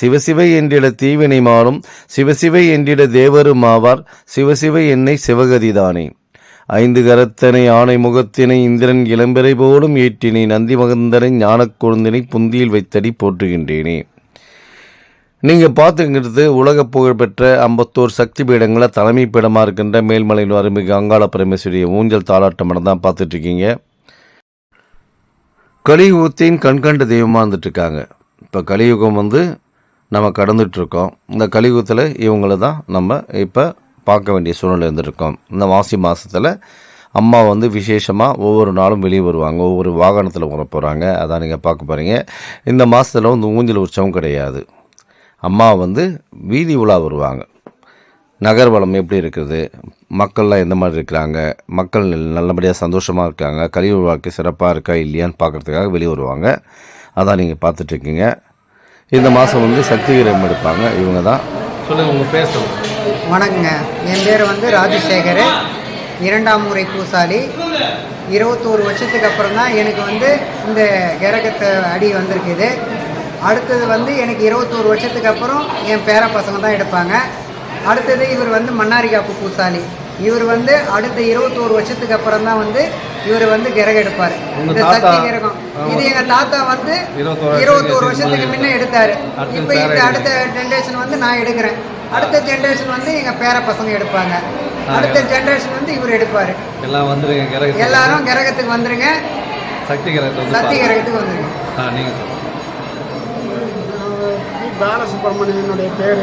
சிவசிவை என்றிட தீவினை மாறும். சிவசிவை என்றிட தேவரும் ஆவார். சிவசிவை என்னை சிவகதிதானே ஐந்து கரத்தனை ஆணை முகத்தினை இந்திரன் இளம்பிறை போலும் ஏற்றினை நந்தி மகந்தனை ஞானக் கொழுந்தினை புந்தியில் வைத்தடி போற்றுகின்றேனே. நீங்கள் பார்த்துங்கிறது உலக புகழ்பெற்ற அம்பத்தோர் சக்தி பீடங்களில் தலைமை பீடமாக இருக்கின்ற மேல்மலையில் அருமிகு அங்காள பரமேஸ்வரிய ஊஞ்சல் தாளாட்டம் தான் பார்த்துட்ருக்கீங்க. கலியுகத்தின் கண்கண்ட தெய்வமாக இருந்துட்டுருக்காங்க இப்போ கலியுகம் வந்து நம்ம கடந்துட்டுருக்கோம் இந்த கலியுகத்தில் இவங்கள தான் நம்ம இப்போ பார்க்க வேண்டிய சூழ்நிலை இருந்திருக்கோம். இந்த மாசி மாதத்தில் அம்மா வந்து விசேஷமாக ஒவ்வொரு நாளும் வெளியே வருவாங்க. ஒவ்வொரு வாகனத்தில் வர போகிறாங்க அதான் நீங்கள் பார்க்க போகிறீங்க இந்த மாதத்தில் வந்து ஊஞ்சல் உற்சவம் கிடையாது. அம்மா வந்து வீதி உலா வருவாங்க. நகர்வளம் எப்படி இருக்குது? மக்கள்லாம் எந்த மாதிரி இருக்கிறாங்க? மக்கள் நல்லபடியாக சந்தோஷமாக இருக்காங்க? கழிவு வாழ்க்கை சிறப்பாக இருக்கா இல்லையான்னு பார்க்குறதுக்காக வெளியே வருவாங்க. அதான் நீங்கள் பார்த்துட்ருக்கீங்க. இந்த மாதம் வந்து சக்தி கிரகம் எடுப்பாங்க. இவங்க தான் சொல்லுங்கள் உங்கள் பேர் சொல்லுங்கள் வணக்கங்க. என் பேர் வந்து ராஜசேகர். இரண்டாம் முறை பூசாலி. இருபத்தோரு வருஷத்துக்கு அப்புறம் தான் எனக்கு வந்து இந்த கிரகத்தை அடி வந்திருக்குது. அடுத்தது வந்து எனக்கு இருபத்தோரு வருஷத்துக்கு அப்புறம் என் பேர பசங்க தான் எடுப்பாங்க. அடுத்தது இவர் வந்து மன்னாரிகாப்பு பூசாலி. இவர் வந்து அடுத்த இருபத்தோரு வருஷத்துக்கு அப்புறம் தான் வந்து இவர் வந்து கிரகம் எடுப்பார் இந்த தாத்தா- சக்தி கிரகம். இது எங்க தாத்தா வந்து இருபத்தோரு வருஷத்துக்கு முன்ன எடுத்தாரு. இப்போ இந்த அடுத்த ஜென்ரேஷன் வந்து நான் எடுக்கிறேன். அடுத்த ஜென்ரேஷன் வந்து எங்க பேர பசங்க எடுப்பாங்க. அடுத்த ஜென்ரேஷன் வந்து இவர் எடுப்பாரு. எல்லாம் வந்துருங்க கிரகத்துக்கு எல்லாரும் கிரகத்துக்கு வந்துருங்க. சக்தி கிரகத்தை வந்து சக்தி கிரகத்துக்கு வந்துருங்க. பாலசுப்ரமணியனுடைய பேர்.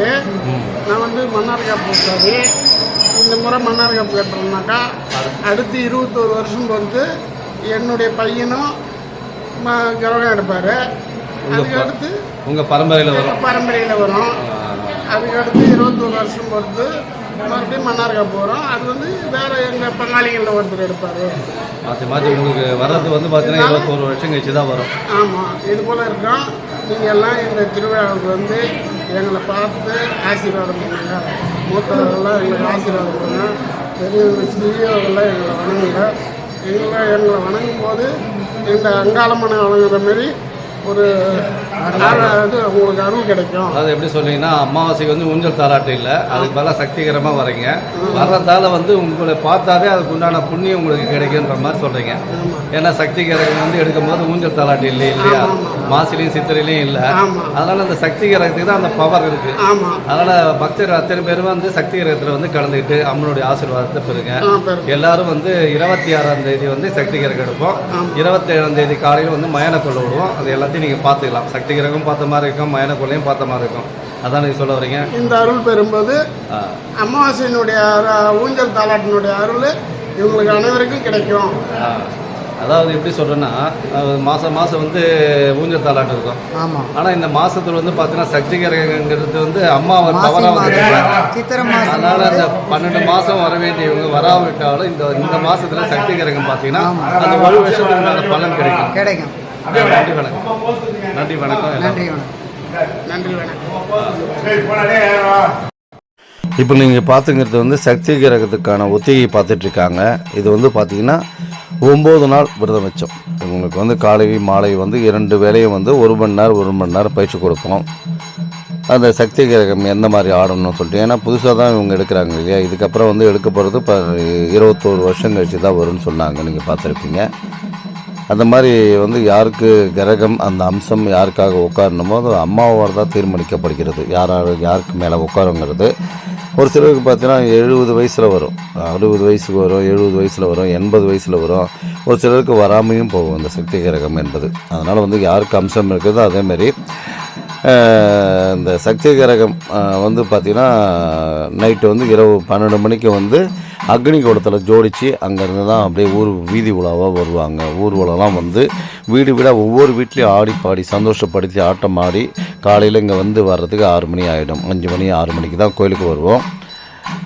நான் வந்து மன்னார்கா பூசாரி இந்த முறை மன்னார்கா கட்டுறோம்னாக்கா அடுத்து இருபத்தோரு வருஷம் பொறுத்து என்னுடைய பையனும் ம- கிரகம் எடுப்பார். அதுக்கு அடுத்து உங்கள் பரம்பரையில் வரும். பரம்பரையில் வரும். அதுக்கு அடுத்து இருபத்தோரு வருஷம் பொறுத்து மறுபடியும் மன்னார்கா போகிறோம் அது வந்து வேறு எங்கள் பங்காளிகளில் ஒருத்தர் எடுப்பார். மாற்றி மாற்றி உங்களுக்கு வர்றது வந்து பார்த்தீங்கன்னா இருபத்தோரு வருஷம் கழிச்சு தான் வரும். ஆமாம் இது போல் இருக்கோம். நீங்கள் எல்லாம் இந்த திருவிழாவுக்கு வந்து எங்களை பார்த்து ஆசீர்வாதம் பண்ணுங்க. மூத்தவர்கள்லாம் எங்களுக்கு ஆசீர்வாதம் பண்ணுங்க பெரியவங்க சிறியவர்கள்லாம் எங்களை வணங்குங்க. எங்களை எங்களை வணங்கும் போது இந்த அங்காளம்மனை வணங்குற மாரி ஒரு இது உங்களுக்கு அருள் கிடைக்கும். அதாவது எப்படி சொல்றீங்கன்னா அமாவாசைக்கு வந்து ஊஞ்சல் தாலாட்டு இல்லை. அதுக்கு பதிலாக சக்திகரமாக வரீங்க வர்றதால வந்து உங்களை பார்த்தாவே அதுக்கு உண்டான புண்ணியம் உங்களுக்கு கிடைக்குன்ற மாதிரி சொல்றீங்க. ஏன்னா சக்தி கிரகம் வந்து எடுக்கும்போது ஊஞ்சல் தாலாட்டு இல்லை இல்லையா மாசிலையும் சித்திரையிலையும் இல்லை. அதனால அந்த சக்தி கிரகத்துக்கு தான் அந்த பவர் இருக்கு. அதனால பக்தர் அத்தனை பேரும் வந்து சக்தி கிரகத்தில் வந்து கலந்துக்கிட்டு அம்மனுடைய ஆசீர்வாதத்தை பெறுங்க. எல்லாரும் வந்து இருபத்தி ஆறாம் தேதி வந்து சக்தி கிரகம் எடுப்போம். இருபத்தி ஏழாம் தேதி காலையில் வந்து மயான கொள்ள விடுவோம். அது எல்லாத்தையும் நீங்கள் பார்த்துக்கலாம். சக்தி கிரகம் பார்த்த மாதிரி இருக்கும் மயான கொள்ளையும் பார்த்த மாதிரி இருக்கும். அதான் நீங்கள் சொல்ல வரீங்க? இந்த அருள் பெறும்போது அமாவாசையினுடைய ஊஞ்சல் தாலாட்டினுடைய அருள் இவங்களுக்கு அனைவருக்கும் கிடைக்கும். அதாவது எப்படி சொல்கிறேன்னா மாதம் மாதம் வந்து ஊஞ்சல் தாலாட்டு இருக்கும். ஆமாம் ஆனால் இந்த மாசத்துல வந்து பார்த்தீங்கன்னா சக்தி கிரகங்கிறது வந்து அம்மாவை மாசி தவறாக வந்து மாதம் சித்திரை மாதம் அதனால அந்த பன்னெண்டு மாசம் வர வேண்டியவங்க வராவிட்டாலும் இந்த இந்த மாசத்துல சக்தி கிரகம் பார்த்தீங்கன்னா அந்த ஒரு வருஷத்துக்கு உண்டான பலன் கிடைக்கும். கிடைக்கும். நன்றி வணக்கம். நன்றி வணக்கம். நன்றி வணக்கம். நன்றி வணக்கம். இப்போ நீங்கள் பார்த்துங்கிறது வந்து சக்தி கிரகத்துக்கான ஒத்திகை பார்த்துட்ருக்காங்க. இது வந்து பார்த்தீங்கன்னா ஒம்பது நாள் விரதம் வச்சோம். உங்களுக்கு வந்து காலை மாலை வந்து இரண்டு வேளையும் வந்து ஒரு மணி நேரம் ஒரு மணி நேரம் பயிற்சி கொடுப்போம். அந்த சக்தி கிரகம் எந்த மாதிரி ஆடணும்னு சொல்லிட்டு ஏன்னா புதுசாக தான் இவங்க எடுக்கிறாங்க இல்லையா? இதுக்கப்புறம் வந்து எடுக்க போகிறது இப்போ இருபத்தோரு வருஷம் கழிச்சு தான் வரும்னு சொன்னாங்க நீங்கள் பார்த்துருப்பீங்க அந்த மாதிரி வந்து யாருக்கு கிரகம் அந்த அம்சம் யாருக்காக உட்காரணுமோ அது அம்மாவோட தான் தீர்மானிக்கப்படுகிறது. யார் யாருக்கு மேலே உட்காருங்கிறது. ஒரு சிலருக்கு பார்த்தீங்கன்னா எழுபது வயசில் வரும். அறுபது வயசுக்கு வரும் எழுபது வயசில் வரும் எண்பது வயசில் வரும். ஒரு சிலருக்கு வராமையும் போகும் அந்த சக்தி கிரகம் என்பது. அதனால் வந்து யாருக்கு அம்சம் இருக்குதோ அதேமாரி இந்த சக்தி கிரகம் வந்து பார்த்திங்கன்னா நைட்டு வந்து இரவு பன்னெண்டு மணிக்கு வந்து அக்னிகூடத்தில் ஜோடித்து அங்கேருந்து தான் அப்படியே ஊர் வீதி உலாவாக வருவாங்க. ஊர்வலம்லாம் வந்து வீடு வீடாக ஒவ்வொரு வீட்லேயும் ஆடி பாடி சந்தோஷப்படுத்தி ஆட்டம் ஆடி காலையில் இங்கே வந்து வர்றதுக்கு ஆறு மணி ஆகிடும் அஞ்சு மணி ஆறு மணிக்கு தான் கோயிலுக்கு வருவோம்.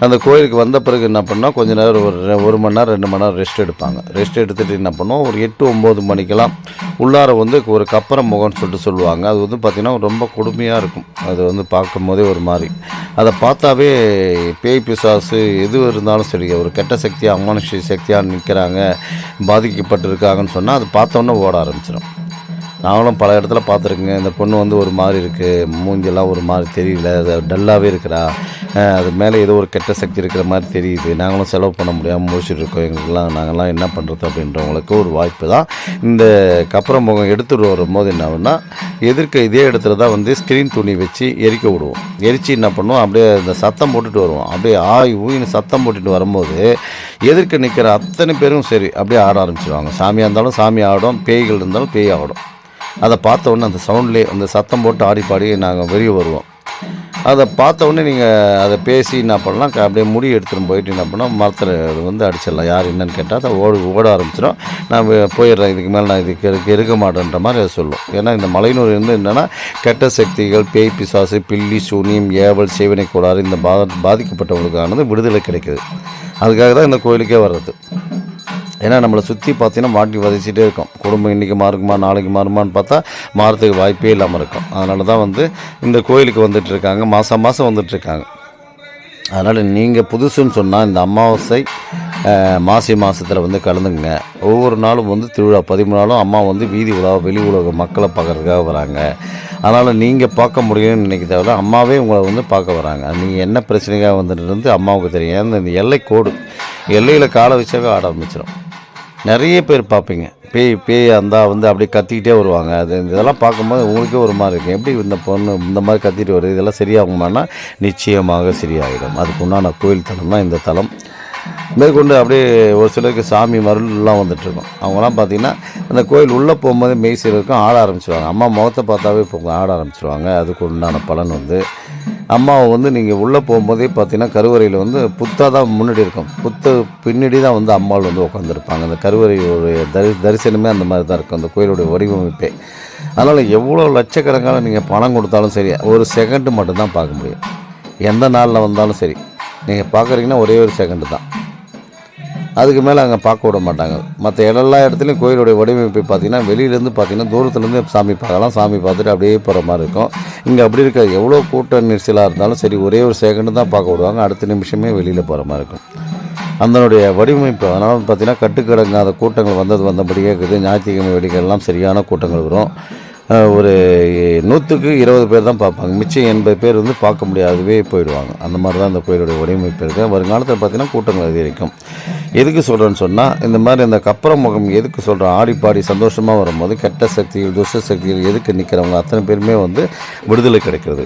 அந்த கோயிலுக்கு வந்த பிறகு என்ன பண்ணால் கொஞ்ச நேரம் ஒரு ஒரு மணி நேரம் ரெண்டு மணி நேரம் ரெஸ்ட் எடுப்பாங்க. ரெஸ்ட் எடுத்துகிட்டு என்ன பண்ணுவோம்? ஒரு எட்டு ஒம்பது மணிக்கெல்லாம் உள்ளார வந்து ஒரு கப்பரம் முகம்னு சொல்லிட்டு சொல்லுவாங்க. அது வந்து பார்த்திங்கன்னா ரொம்ப கொடுமையாக இருக்கும். அது வந்து பார்க்கும் போதே ஒரு மாதிரி. அதை பார்த்தாவே பேய் பிசாசு எது இருந்தாலும் சரி ஒரு கெட்ட சக்தியாக அமானுஷ சக்தியாக நிற்கிறாங்க பாதிக்கப்பட்டிருக்காங்கன்னு சொன்னால் அது பார்த்தோன்னே ஓட ஆரம்பிச்சிடும் நாங்களும் பல இடத்துல பார்த்துருக்கேங்க இந்த பொண்ணு வந்து ஒரு மாதிரி இருக்குது மூஞ்செல்லாம் ஒரு மாதிரி தெரியல. அது டல்லாகவே இருக்கிறா அது மேலே ஏதோ ஒரு கெட்ட சக்தி இருக்கிற மாதிரி தெரியுது. நாங்களும் செலவு பண்ண முடியாமல் முடிச்சுட்டு இருக்கோம். எங்களுக்கெல்லாம் நாங்கள்லாம் என்ன பண்ணுறது அப்படின்றவங்களுக்கு ஒரு வாய்ப்பு தான். இந்த கப்பரம் முகம் எடுத்துகிட்டு வரும்போது என்ன ஆகும்னா எதிர்க்க இதே இடத்துல தான் வந்து ஸ்க்ரீன் துணி வச்சு எரிக்க விடுவோம். எரித்து என்ன பண்ணுவோம்? அப்படியே இந்த சத்தம் போட்டுட்டு வருவோம். அப்படியே ஆய் ஊயின்னு சத்தம் போட்டுட்டு வரும்போது எதிர்க்க நிற்கிற அத்தனை பேரும் சரி அப்படியே ஆட ஆரம்பிச்சிடுவாங்க சாமியாக இருந்தாலும் சாமி ஆடும் பேய்கள் இருந்தாலும் பேய் ஆடும். அதை பார்த்த உடனே அந்த சவுண்ட்லேயே அந்த சத்தம் போட்டு ஆடி பாடி நாங்கள் வெளியே வருவோம். அதை பார்த்த உடனே நீங்கள் அதை பேசி என்ன பண்ணலாம்? க- அப்படியே முடி எடுத்துகிட்டு போயிட்டு என்ன பண்ணோம் மரத்தில் வந்து அடிச்சிடலாம். யார் என்னன்னு கேட்டால் அதை ஓடு ஓட ஆரம்பிச்சிடும். நான் போயிடுறேன். இதுக்கு மேலே நான் இதுக்கு இருக்க இருக்க மாட்டேன்ற மாதிரி அதை சொல்லும். ஏன்னா இந்த மலைநூர் வந்து என்னென்னா கெட்ட சக்திகள் பேய் பிசாசு பில்லி சூனியம் ஏவல் சேவனை கோளாறு இந்த பா பாதிக்கப்பட்டவங்களுக்கானது விடுதலை கிடைக்குது. அதுக்காக தான் இந்த கோயிலுக்கே வர்றது. ஏன்னா நம்மளை சுற்றி பார்த்தீங்கன்னா மாட்டி வதச்சிட்டே இருக்கும். குடும்பம் இன்றைக்கி மாறுக்குமா நாளைக்கு மாறுமான்னு பார்த்தா மாறத்துக்கு வாய்ப்பே இல்லாமல் இருக்கும். அதனால தான் வந்து இந்த கோயிலுக்கு வந்துட்டுருக்காங்க. மாதம் மாதம் வந்துட்டுருக்காங்க. அதனால் நீங்கள் புதுசுன்னு சொன்னால் இந்த அமாவாசை மாசி மாதத்தில் வந்து கலந்துங்க ஒவ்வொரு நாளும் வந்து திருவிழா பதிமூணு நாளும் அம்மா வந்து வீதி உலா வெளி உலக மக்களை பார்க்கறதுக்காக வராங்க. அதனால் நீங்கள் பார்க்க முடியும்னு நினைக்க தேவையில்ல. அம்மாவே உங்களை வந்து பார்க்க வராங்க. நீங்கள் என்ன பிரச்சனைக்காக வந்துட்டு இருந்து அம்மாவுக்கு தெரியும். ஏன்னா இந்த எல்லை கோடு எல்லையில் காலை வச்சாவே ஆட ஆரம்பிச்சிடும் நிறைய பேர் பார்ப்பீங்க. பேய் பேய் அந்த வந்து அப்படியே கத்திக்கிட்டே வருவாங்க. அது இந்த இதெல்லாம் பார்க்கும்போது உங்களுக்கே ஒரு மாதிரி இருக்கும். எப்படி இந்த பொண்ணு இந்த மாதிரி கத்திட்டு வருது? இதெல்லாம் சரியாகுமானா நிச்சயமாக சரியாகிடும் அதுக்கு உண்டான கோயில் தலம் தான் இந்த தலம். மேற்கொண்டு அப்படியே ஒரு சிலருக்கு சாமி மருள்லாம் வந்துட்டுருக்கும் அவங்களாம் பார்த்தீங்கன்னா அந்த கோயில் உள்ளே போகும்போது மெய்சிலருக்கும் ஆட ஆரம்பிச்சிருவாங்க. அம்மா முகத்தை பார்த்தாவே இப்போ ஆட ஆரம்பிச்சிருவாங்க. அதுக்கு உண்டான பலன் வந்து அம்மாவை வந்து நீங்கள் உள்ளே போகும்போதே பார்த்தீங்கன்னா கருவறையில் வந்து புத்தாக தான் முன்னாடி இருக்கும். புத்த பின்னாடி தான் வந்து அம்மாள் வந்து உட்காந்துருப்பாங்க அந்த கருவறையோடைய தரி தரிசனமே அந்த மாதிரி தான் இருக்கும். அந்த கோயிலுடைய வடிவமைப்பே. அதனால் எவ்வளோ லட்சக்கணக்கான நீங்கள் பணம் கொடுத்தாலும் சரி ஒரு செகண்டு மட்டும்தான் பார்க்க முடியும். எந்த நாளில் வந்தாலும் சரி. நீங்கள் பார்க்குறீங்கன்னா ஒரே ஒரு செகண்டு தான். அதுக்கு மேலே அங்கே பார்க்க விட மாட்டாங்க. மற்ற எல்லா இடத்துலையும் கோயிலுடைய வடிவமைப்பு பார்த்தீங்கன்னா வெளியிலேருந்து பார்த்தீங்கன்னா தூரத்துலேருந்து சாமி பார்க்கலாம். சாமி பார்த்துட்டு அப்படியே போகிற மாதிரி இருக்கும். இங்கே அப்படி இருக்க எவ்வளோ கூட்ட நெரிசலாக இருந்தாலும் சரி ஒரே ஒரு செகண்டு தான் பார்க்க விடுவாங்க. அடுத்த நிமிஷமே வெளியில் போகிற மாதிரி இருக்கும். அதனுடைய வடிவமைப்பு அதனால் பார்த்தீங்கன்னா கட்டுக்கடங்காத கூட்டங்கள் வந்தது வந்தபடியே இருக்குது. ஞாயிற்றுக்கிழமை வெடிகள்லாம் சரியான கூட்டங்கள் வரும். ஒரு நூற்றுக்கு இருபது பேர் தான் பார்ப்பாங்க. மிச்சம் எண்பது பேர் வந்து பார்க்க முடியாதவே போயிடுவாங்க. அந்த மாதிரி தான் அந்த கோயிலுடைய வடிவமைப்பு இருக்குது வருங்காலத்தில் பார்த்தீங்கன்னா கூட்டங்கள் அதிகரிக்கும். எதுக்கு சொல்கிறேன்னு சொன்னால் இந்த மாதிரி இந்த கப்பரம் முகம் எதுக்கு சொல்கிறோம் ஆடி பாடி சந்தோஷமாக வரும்போது கெட்ட சக்திகள் துஷ்ட சக்திகள் எதுக்கு நிற்கிறவங்க அத்தனை பேருமே வந்து விடுதலை கிடைக்கிறது.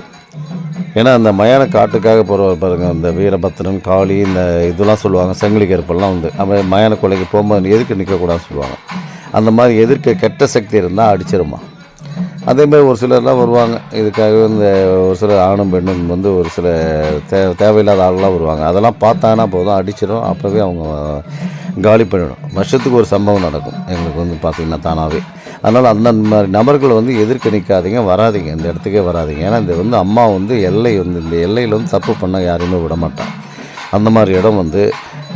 ஏன்னா அந்த மயான காட்டுக்காக போகிறவர் பாருங்க இந்த வீரபத்திரன் காளி இந்த இதெல்லாம் சொல்லுவாங்க. சங்கிலி கருப்பெல்லாம் வந்து நம்ம மயான கொலைக்கு போகும்போது எதுக்கு நிற்கக்கூடாதுன்னு சொல்லுவாங்க. அந்த மாதிரி எதிர்க்க கெட்ட சக்தி இருந்தால் அடிச்சிருமா? அதே மாதிரி ஒரு சிலர்லாம் வருவாங்க. இதுக்காக இந்த ஒரு சில ஆணும் பெண்ணும் வந்து ஒரு சில தே தேவையில்லாத ஆள்லாம் வருவாங்க. அதெல்லாம் பார்த்தாங்கன்னா போதும். அடிச்சிடும் அப்போவே அவங்க காலி பண்ணிடும். வருஷத்துக்கு ஒரு சம்பவம் நடக்கும். எங்களுக்கு வந்து பார்த்திங்கன்னா தானாகவே அதனால் அந்த மாதிரி நபர்கள் வந்து எதிர்க்க நிற்காதீங்க வராதிங்க. இந்த இடத்துக்கே வராதிங்க. ஏன்னா இந்த வந்து அம்மா வந்து எல்லை வந்து இந்த எல்லையில் வந்து தப்பு பண்ண யாரையுமே விட மாட்டான் அந்த மாதிரி இடம் வந்து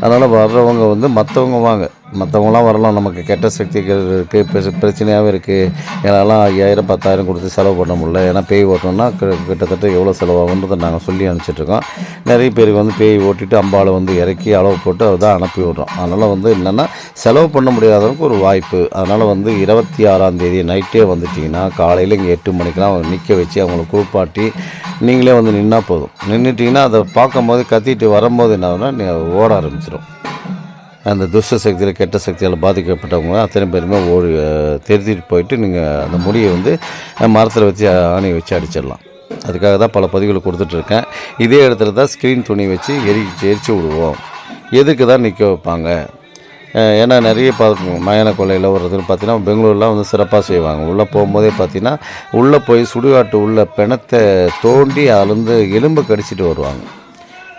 அதனால் வர்றவங்க வந்து மற்றவங்க வாங்க. மற்றவங்களாம் வரலாம். நமக்கு கெட்ட சக்திகள் இருக்குது பிரச்ச பிரச்சனையாகவே இருக்குது என்னாலாம் ஐயாயிரம் பத்தாயிரம் கொடுத்து செலவு பண்ண முடியல. ஏன்னா பேய் ஓட்டணும்னா கிட்டத்தட்ட எவ்வளோ செலவாகுன்றதை நாங்கள் சொல்லி அனுப்பிச்சிட்ருக்கோம் நிறைய பேருக்கு வந்து பேய் ஓட்டிட்டு அம்பாளை வந்து இறக்கி அளவு போட்டு அதான் அனுப்பி விட்றோம். அதனால் வந்து என்னென்னா செலவு பண்ண முடியாதவங்களுக்கு ஒரு வாய்ப்பு. அதனால் வந்து இருபத்தி ஆறாம் தேதி நைட்டே வந்துட்டிங்கன்னா காலையில் இங்கே எட்டு மணிக்கெலாம் அவங்க நிற்க வச்சு அவங்கள குளிப்பாட்டி நீங்களே வந்து நின்னா போதும். நின்றுட்டிங்கன்னா அதை பார்க்கும்போது கத்திட்டு வரும்போது என்ன ஆகும்னா ஓட ஆரம்பிச்சிடும் அந்த துஷ்ட சக்தியில் கெட்ட சக்தியால் பாதிக்கப்பட்டவங்க அத்தனை பேருமே ஓடி தெரிஞ்சிட்டு போயிட்டு நீங்கள் அந்த முடியை வந்து மரத்தில் வச்சு ஆணையை வச்சு அடிச்சிடலாம். அதுக்காக தான் பல பதிவுகள் கொடுத்துட்ருக்கேன் இதே இடத்துல தான் ஸ்க்ரீன் துணி வச்சு எரி எரிச்சு விடுவோம். எதுக்கு தான் நிற்க வைப்பாங்க? ஏன்னா நிறைய பார்க்குங்க மயான கொள்ளையில் வர்றதுன்னு பார்த்தீங்கன்னா பெங்களூர்லாம் வந்து சிறப்பாக செய்வாங்க. உள்ளே போகும்போதே பார்த்தீங்கன்னா உள்ளே போய் சுடுகாட்டு உள்ள பிணத்தை தோண்டி அதுலேருந்து எலும்பு கடிச்சிட்டு வருவாங்க.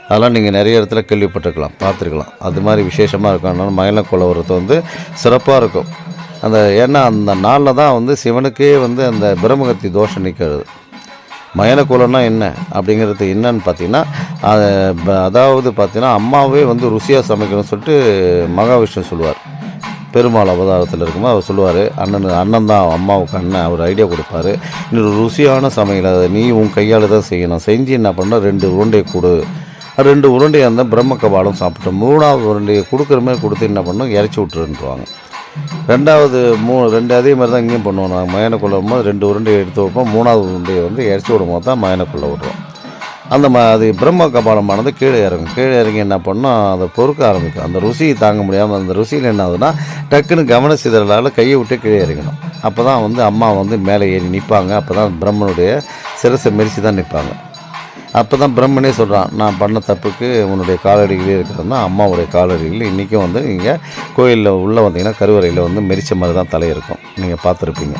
அதெல்லாம் நீங்கள் நிறைய இடத்துல கேள்விப்பட்டிருக்கலாம் பார்த்துருக்கலாம். அது மாதிரி விசேஷமாக இருக்கும் அதனால மயிலை வந்து சிறப்பாக இருக்கும். அந்த ஏன்னா அந்த நாளில் தான் வந்து சிவனுக்கே வந்து அந்த பிரம்மகத்தி தோஷம் நிற்கிறது மயனக்குலம்னா என்ன அப்படிங்கிறது என்னன்னு பார்த்தீங்கன்னா அதை அதாவது பார்த்தீங்கன்னா அம்மாவே வந்து ருசியாக சமைக்கணும்னு சொல்லிட்டு மகாவிஷ்ணு சொல்லுவார். பெருமாள் அவதாரத்தில் இருக்கும்போது அவர் சொல்லுவார் அண்ணன் அண்ணன் தான் அம்மாவுக்கு அண்ணன் அவர் ஐடியா கொடுப்பாரு. இன்னொரு ருசியான சமையல் அதை நீ உன் கையால் தான் செய்யணும். செஞ்சு என்ன பண்ண ரெண்டு உருண்டை கொடு. ரெண்டு உருண்டையாக இருந்தால் பிரம்ம கபாலம் சாப்பிட்டோம். மூணாவது உருண்டையை கொடுக்குற மாதிரி கொடுத்து என்ன பண்ணோம்? இறச்சி விட்டுருன்றவாங்க ரெண்டாவது மூ ரெண்டு அதே மாதிரி தான் இங்கேயும் பண்ணுவோம். நாங்கள் மயனக்குள்ளே போது ரெண்டு உருண்டையை எடுத்து வைப்போம். மூணாவது உருண்டையை வந்து இறச்சி விடும் போது தான் மயனக்குள்ளே விடுறோம். அந்த ம அது பிரம்ம கபாலமானது கீழே இறங்கும். கீழே இறங்கி என்ன பண்ணோம்? அதை பொறுக்க ஆரம்பிக்கும். அந்த ருசியை தாங்க முடியாமல் அந்த ருசியில் என்ன ஆகுதுன்னா டக்குன்னு கவன சிதறலால் கையை விட்டு கீழே இறங்கணும். அப்போ தான் வந்து அம்மா வந்து மேலே ஏறி நிற்பாங்க அப்போ தான் பிரம்மனுடைய சிரசை மெரிச்சு தான் நிற்பாங்க. அப்போ தான் பிரம்மனே சொல்கிறான் நான் பண்ண தப்புக்கு உன்னுடைய காலடிகளே இருக்கிறதுனா அம்மாவுடைய காலடிகள் இன்றைக்கும் வந்து நீங்கள் கோயிலில் உள்ளே வந்தீங்கன்னா கருவறையில் வந்து மெரிச்ச மாதிரி தான் தலை இருக்கும். நீங்கள் பார்த்துருப்பீங்க.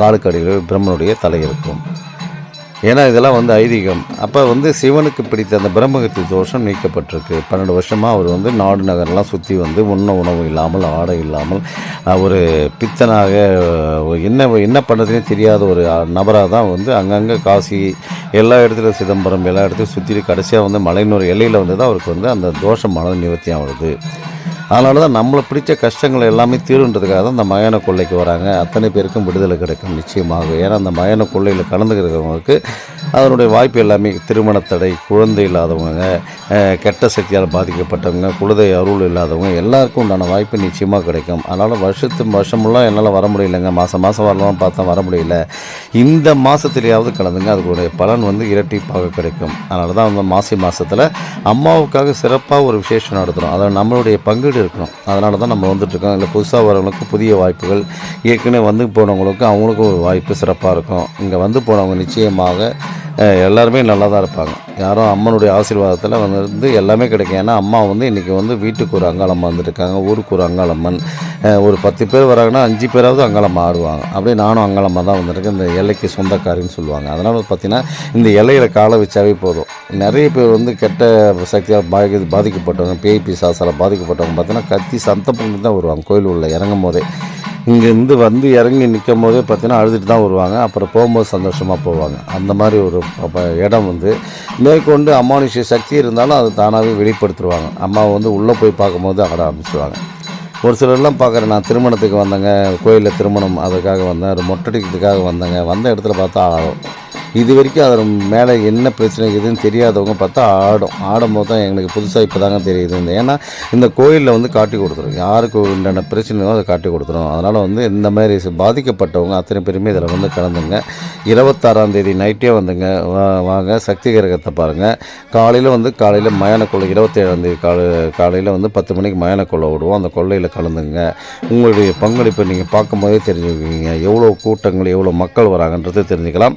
காலுக்கு அடியில் பிரம்மனுடைய தலை இருக்கும். ஏன்னா இதெல்லாம் வந்து ஐதீகம். அப்போ வந்து சிவனுக்கு பிடித்த அந்த பிரம்மகத்தி தோஷம் நீக்கப்பட்டிருக்கு. பன்னெண்டு வருஷமாக அவர் வந்து நாடு நகரெலாம் சுற்றி வந்து உண்ண உணவு இல்லாமல் ஆடை இல்லாமல் ஒரு பித்தனாக என்ன என்ன பண்ணுறதுனே தெரியாத ஒரு நபராக தான் வந்து அங்கங்கே காசி எல்லா இடத்துலையும் சிதம்பரம் எல்லா இடத்துலையும் சுற்றி கடைசியாக வந்து மலையனூர் எல்லையில் வந்து தான் அவருக்கு வந்து அந்த தோஷமான நிவர்த்தியாக வருது அதனால தான் நம்மளை பிடிச்ச கஷ்டங்கள் எல்லாமே தீருன்றதுக்காக தான் இந்த மயான கொள்ளைக்கு வராங்க. அத்தனை பேருக்கும் விடுதலை கிடைக்கும் நிச்சயமாக. ஏன்னா அந்த மயான கொள்ளையில் கலந்துக்கிறவங்களுக்கு அதனுடைய வாய்ப்பு எல்லாமே திருமண தடை குழந்தை இல்லாதவங்க கெட்ட சக்தியால் பாதிக்கப்பட்டவங்க குழந்தை அருள் இல்லாதவங்க எல்லாருக்கும் உண்டான வாய்ப்பு நிச்சயமாக கிடைக்கும். அதனால் வருஷத்து வருஷமெல்லாம் என்னால் வர முடியலைங்க. மாதம் மாதம் வரலாம் பார்த்தா வர முடியல. இந்த மாதத்துலேயாவது கலந்துங்க. அதுக்குடைய பலன் வந்து இரட்டிப்பாக கிடைக்கும். அதனால தான் அந்த மாசி மாதத்தில் அம்மாவுக்காக சிறப்பாக ஒரு விசேஷம் நடத்துகிறோம் அதில் நம்மளுடைய பங்கீடு இருக்கணும். அதனால தான் நம்ம வந்துட்டுருக்கோம். இல்லை புதுசாக வரவங்களுக்கு புதிய வாய்ப்புகள் ஏற்கனவே வந்து போனவங்களுக்கு அவங்களுக்கும் ஒரு வாய்ப்பு சிறப்பாக இருக்கும். இங்கே வந்து போனவங்க நிச்சயமாக எல்லாருமே நல்லா தான் இருப்பாங்க. யாரும் அம்மனுடைய ஆசீர்வாதத்தில் வந்து எல்லாமே கிடைக்கும். ஏன்னா அம்மா வந்து இன்றைக்கி வந்து வீட்டுக்கு ஒரு அங்காளம்மா வந்துருக்காங்க ஊருக்கு ஒரு அங்காளம்மன். ஒரு பத்து பேர் வராங்கன்னா அஞ்சு பேராவது அங்காளம்மா ஆடுவாங்க. அப்படியே நானும் அங்காளம்மா தான் வந்திருக்கேன். இந்த எல்லைக்கு சொந்தக்காரின்னு சொல்லுவாங்க. அதனால் பார்த்திங்கன்னா இந்த எல்லையில் காலை வச்சாவே போதும். நிறைய பேர் வந்து கெட்ட சக்தியால் பாதி பாதிக்கப்பட்டவங்க பேய்பி சாசால் பாதிக்கப்பட்டவங்க பார்த்தீங்கன்னா கத்தி சந்தப்பட்டு தான் வருவாங்க. கோயில் உள்ள இறங்கும் போதே. இங்கேருந்து வந்து இறங்கி நிற்கும் போதே பார்த்தீங்கன்னா அழுதுட்டு தான் வருவாங்க. அப்புறம் போகும்போது சந்தோஷமாக போவாங்க. அந்த மாதிரி ஒரு இடம் வந்து. மேற்கொண்டு அமானுஷ்ய சக்தி இருந்தாலும் அது தானாகவே வெளிப்படுத்துருவாங்க. அம்மாவை வந்து உள்ளே போய் பார்க்கும்போது ஆட ஆரம்பிச்சிடுவாங்க ஒரு சிலர்லாம் பார்க்குறேன் நான் திருமணத்துக்கு வந்தேங்க கோயிலில் திருமணம் அதுக்காக வந்தேன் ஒரு மொட்டடிக்கிறதுக்காக வந்தேங்க. வந்த இடத்துல பார்த்தா ஆகும் இது வரைக்கும் அதில் மேலே என்ன பிரச்சனை இருக்குதுன்னு தெரியாதவங்க பார்த்தா ஆடும். ஆடும் போது தான் எங்களுக்கு புதுசாக இப்போ தாங்க தெரியுது ஏன்னா இந்த கோயிலில் வந்து காட்டி கொடுத்துரும். யாருக்கு உண்டான பிரச்சனையோ அதை காட்டி கொடுத்துரும். அதனால் வந்து இந்த மாதிரி பாதிக்கப்பட்டவங்க அத்தனை பேருமே இதில் வந்து கலந்துங்க. இருபத்தாறாம் தேதி நைட்டே வந்துங்க. வா- வாங்க. சக்தி கிரகத்தை பாருங்கள் காலையில் வந்து காலையில் மயானக்குள்ள இருபத்தேழாம் தேதி காலை காலையில் வந்து பத்து மணிக்கு மயானக்குள்ள விடுவோம். அந்த கொள்ளையில் கலந்துங்க. உங்களுடைய பங்களிப்பை நீங்கள் பார்க்கும்போதே தெரிஞ்சுக்குவீங்க. எவ்வளோ கூட்டங்கள் எவ்வளோ மக்கள் வராங்கன்றது தெரிஞ்சுக்கலாம்.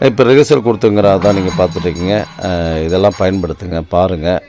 இப்போ ரிஹர்சல் கொடுத்துங்கிறதான் நீங்கள் பார்த்துட்ருக்கீங்க. இதெல்லாம் பயன்படுத்துங்க பாருங்கள்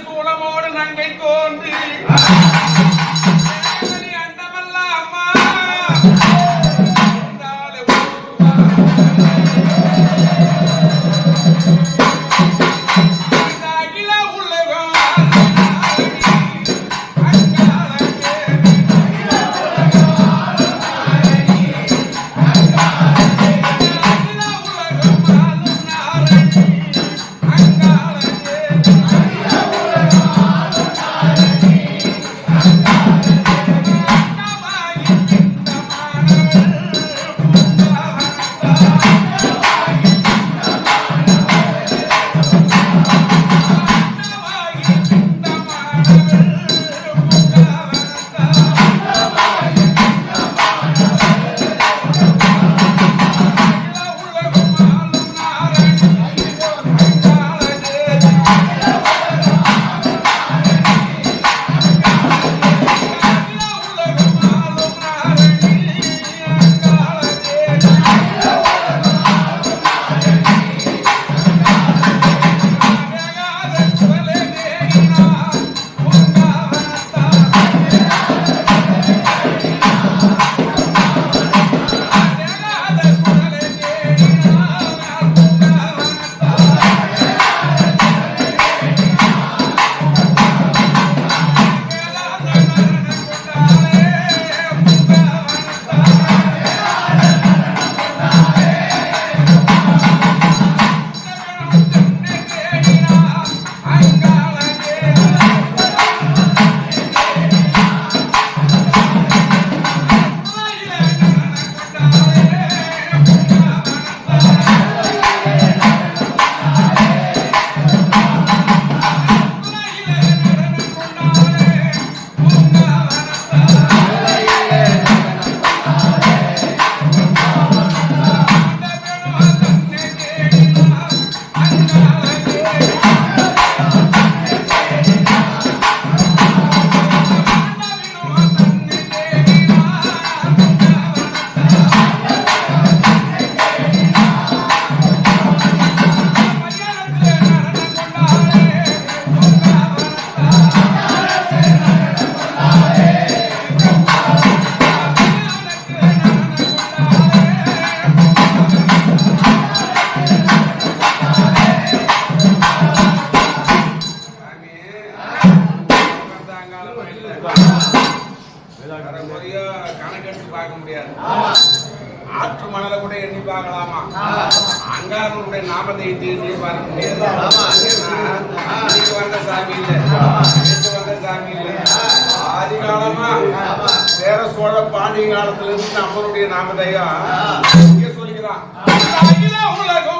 சூளமோடு நங்கை தோன்றி ஆதி காலமா சேர சோழ பாண்டிய காலத்துல இருந்து நம்மளுடைய நாமதேயம் இங்கே சொல்லிக்கிறான் உலகம்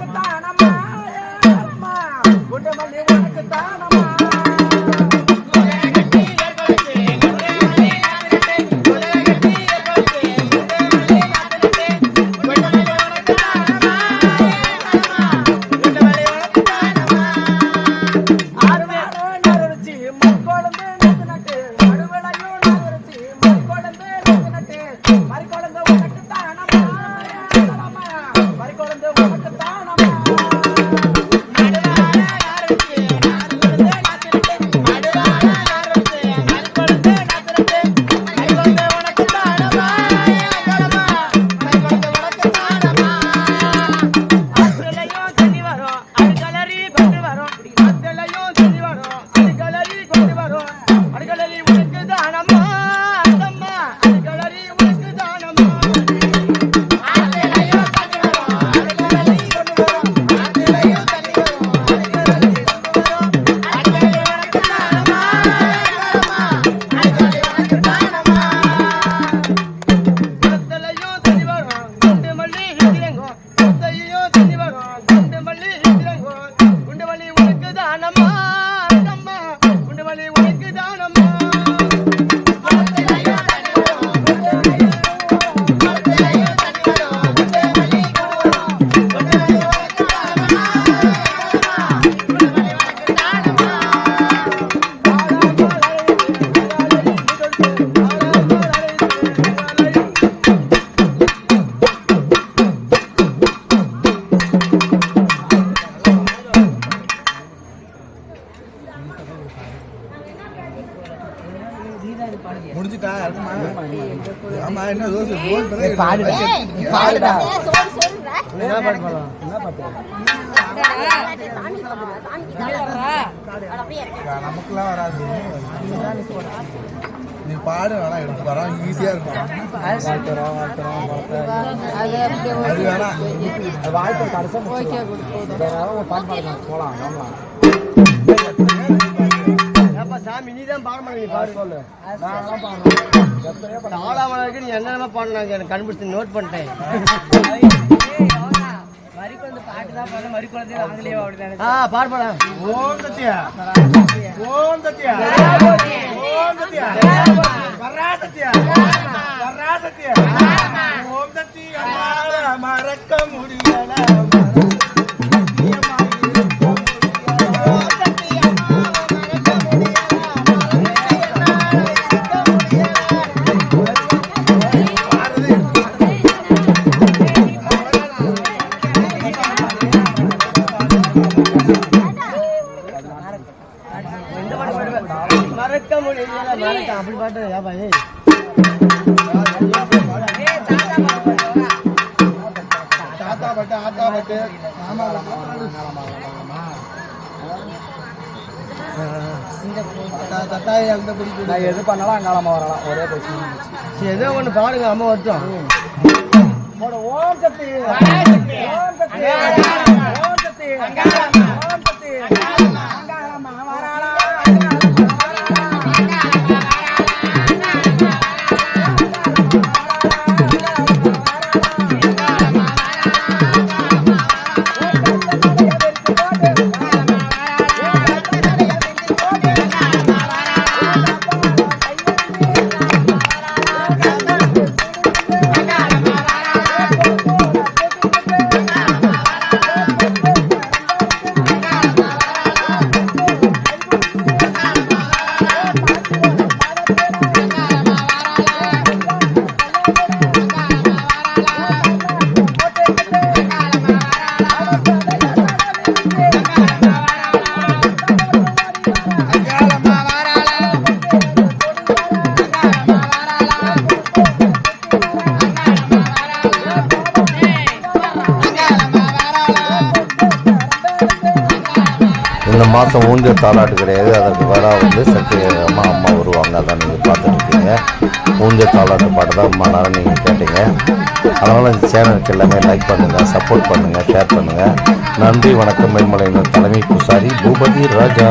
அது வேணாம் வாய்ப்பு கடைசா பாட்டு பாடலாம். போலாம். ஏப்பா சாமி நீ தான் பாட மாட்டேங்க நீ பாடு. சொல்லு. நாலாம் வரைக்கும் நீ என்னென்ன பாடினாங்க. எனக்கு கண்டுபிடிச்சு நோட் பண்ணிட்டேன். ஆ பாடு பாட. ஓம் சத்யா. ஓம் சத்யா. ஓம் சத்யா வரா சத்யா வரா சத்யா ஓம் சத்யா மறக்க முடியல அப்படி பாட்டு ஏப்பா ஏய். தாத்தா பட்டு ஆத்தா பட்டு. மாமா நான் எது பண்ணாலும் அங்காளமா வரலாம். ஒரே பிரச்சனை. ஏதோ ஒன்று பாடுங்க அம்மா வரட்டும் போடு. ஓம் சக்தி. ஓம் சக்தி. ஓம் சக்தி. ஓம் சக்தி. அங்காளம்மா வராளா மாதம் ஊஞ்சல் தாலாட்டு கிடையாது. அதற்கு பதிலாக வந்து சக்தி அம்மா அம்மா வருவாங்க. அதான் நீங்கள் பார்த்துருக்கீங்க ஊஞ்சல் தாலாட்டு பாட்டு தான் அம்மா நேரம் நீங்கள் கேட்டீங்க. அதனால் இந்த சேனலுக்கு எல்லாமே லைக் பண்ணுங்கள் சப்போர்ட் பண்ணுங்கள் ஷேர் பண்ணுங்கள் நன்றி வணக்கம். மேல்மலையினர் தலைமை பூசாரி பூபதி ராஜா.